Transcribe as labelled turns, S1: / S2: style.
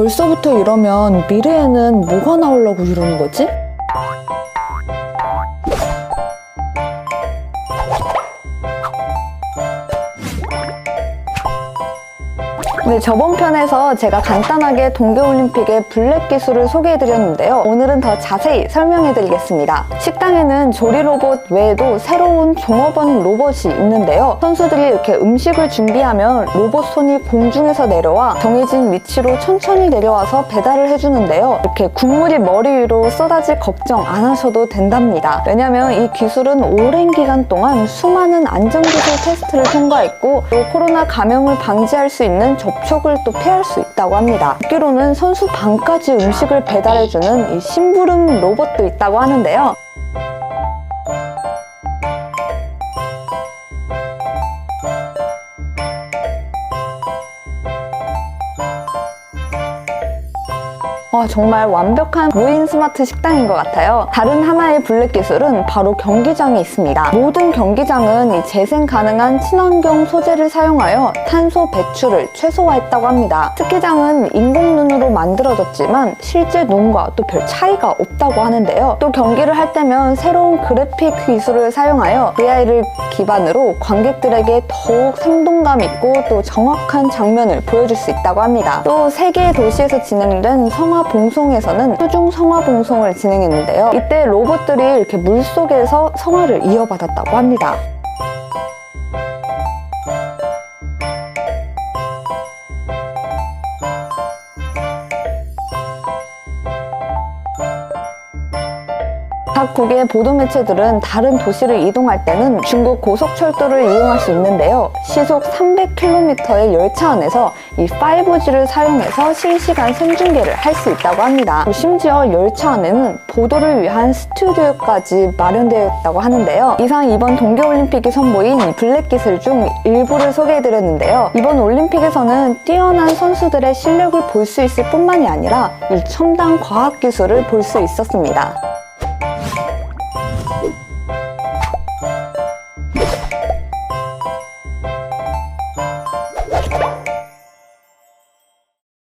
S1: 벌써부터 이러면 미래에는 뭐가 나오려고 이러는 거지? 네, 저번 편에서 제가 간단하게 동계올림픽의 블랙 기술을 소개해드렸는데요. 오늘은 더 자세히 설명해드리겠습니다. 식당에는 조리 로봇 외에도 새로운 종업원 로봇이 있는데요. 선수들이 이렇게 음식을 준비하면 로봇 손이 공중에서 내려와 정해진 위치로 천천히 내려와서 배달을 해주는데요. 이렇게 국물이 머리 위로 쏟아질 걱정 안 하셔도 된답니다. 왜냐면 이 기술은 오랜 기간 동안 수많은 안전기술 테스트를 통과했고 또 코로나 감염을 방지할 수 있는 접촉 을 또 피할 수 있다고 합니다. 듣기로는 선수 방까지 음식을 배달해주는 이 심부름 로봇도 있다고 하는데요. 와, 정말 완벽한 무인 스마트 식당인 것 같아요. 다른 하나의 블랙 기술은 바로 경기장에 있습니다. 모든 경기장은 이 재생 가능한 친환경 소재를 사용하여 탄소 배출을 최소화했다고 합니다. 스키장은 인공 눈으로 만들어졌지만 실제 눈과 또 별 차이가 없다고 하는데요. 또 경기를 할 때면 새로운 그래픽 기술을 사용하여 AI를 기반으로 관객들에게 더욱 생동감 있고 또 정확한 장면을 보여줄 수 있다고 합니다. 또 세계 도시에서 진행된 성화 봉송에서는 수중 성화 봉송을 진행했는데요. 이때 로봇들이 이렇게 물 속에서 성화를 이어받았다고 합니다. 각국의 보도 매체들은 다른 도시를 이동할 때는 중국 고속철도를 이용할 수 있는데요. 시속 300km의 열차 안에서 이 5G를 사용해서 실시간 생중계를 할 수 있다고 합니다. 심지어 열차 안에는 보도를 위한 스튜디오까지 마련되어 있다고 하는데요. 이상 이번 동계올림픽이 선보인 블랙 기술 중 일부를 소개해드렸는데요. 이번 올림픽에서는 뛰어난 선수들의 실력을 볼 수 있을 뿐만이 아니라 이 첨단 과학 기술을 볼 수 있었습니다. Thank you.